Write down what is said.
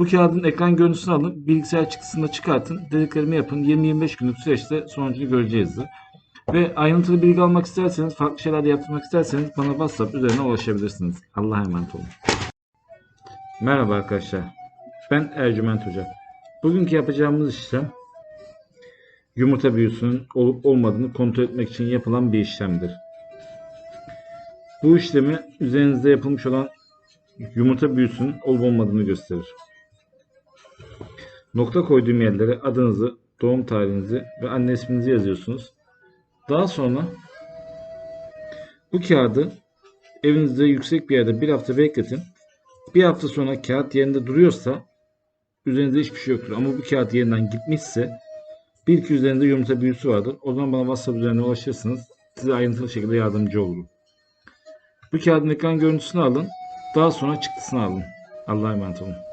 Bu kağıdın ekran görüntüsünü alın, bilgisayar çıktısını çıkartın, dediklerimi yapın. 20-25 günlük süreçte sonucunu göreceğizdir. Ve ayrıntılı bilgi almak isterseniz, farklı şeyler de yaptırmak isterseniz bana WhatsApp üzerine ulaşabilirsiniz. Allah'a emanet olun. Merhaba arkadaşlar. Ben Ercüment Hoca. Bugünkü yapacağımız işlem yumurta büyüsünün olup olmadığını kontrol etmek için yapılan bir işlemdir. Bu işlemi üzerinizde yapılmış olan yumurta büyüsünün olup olmadığını gösterir. Nokta koyduğum yerlere adınızı, doğum tarihinizi ve anne isminizi yazıyorsunuz. Daha sonra bu kağıdı evinizde yüksek bir yerde bir hafta bekletin. Bir hafta sonra kağıt yerinde duruyorsa üzerinizde hiçbir şey yoktur. Ama bu kağıt yerinden gitmişse bir iki üzerinde yumurta büyüsü vardır. O zaman bana WhatsApp üzerinden ulaşırsınız. Size ayrıntılı şekilde yardımcı olurum. Bu kağıdın ekran görüntüsünü alın. Daha sonra çıktısını alın. Allah'a emanet olun.